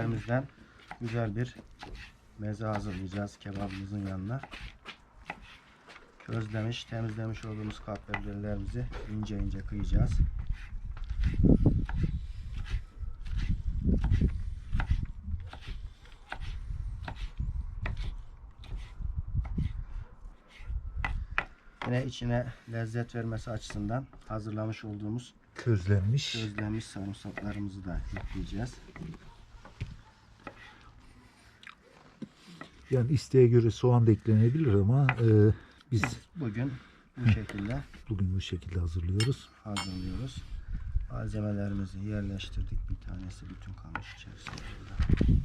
etimizden güzel bir meze hazırlayacağız kebabımızın yanına. Közlemiş, temizlemiş olduğumuz biberlerimizi ince ince kıyacağız. Yine içine lezzet vermesi açısından hazırlamış olduğumuz Közlenmiş. közlenmiş sarımsaklarımızı da ekleyeceğiz. Yani isteğe göre soğan da eklenebilir ama e, biz Bugün bu şekilde bugün bu şekilde hazırlıyoruz. hazırlıyoruz. Malzemelerimizi yerleştirdik. Bir tanesi bütün kalmış içerisinde.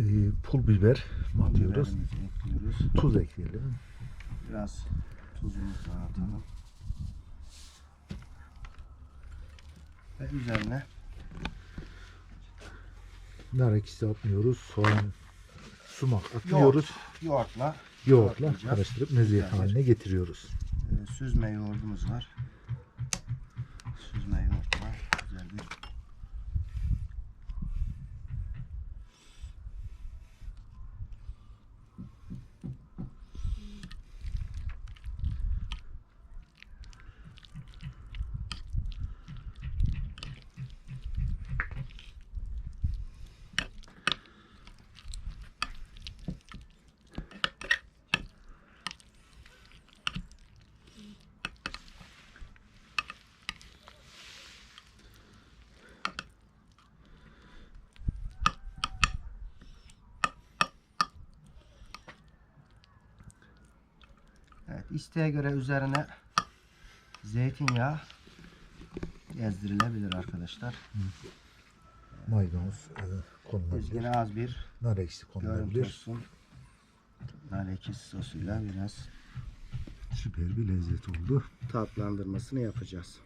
E, pul biber mi atıyoruz? ekliyoruz. Tuz ekleyelim. Biraz tuzumuzu atalım. Ve üzerine Nar ekşisi atmıyoruz. Soğan, sumak atmıyoruz. yoğurtla Yoğurtla yoğurtlayacağız. karıştırıp meze haline getiriyoruz. e, süzme yoğurdumuz var. Süzme yoğurtla güzel bir Evet, isteğe göre üzerine zeytinyağı gezdirilebilir arkadaşlar. Maydanoz e, konulabilir. yine az bir Nar ekşisi konulabilir. Nar ekşisi sosuyla biraz Süper bir lezzet oldu. tatlandırmasını yapacağız.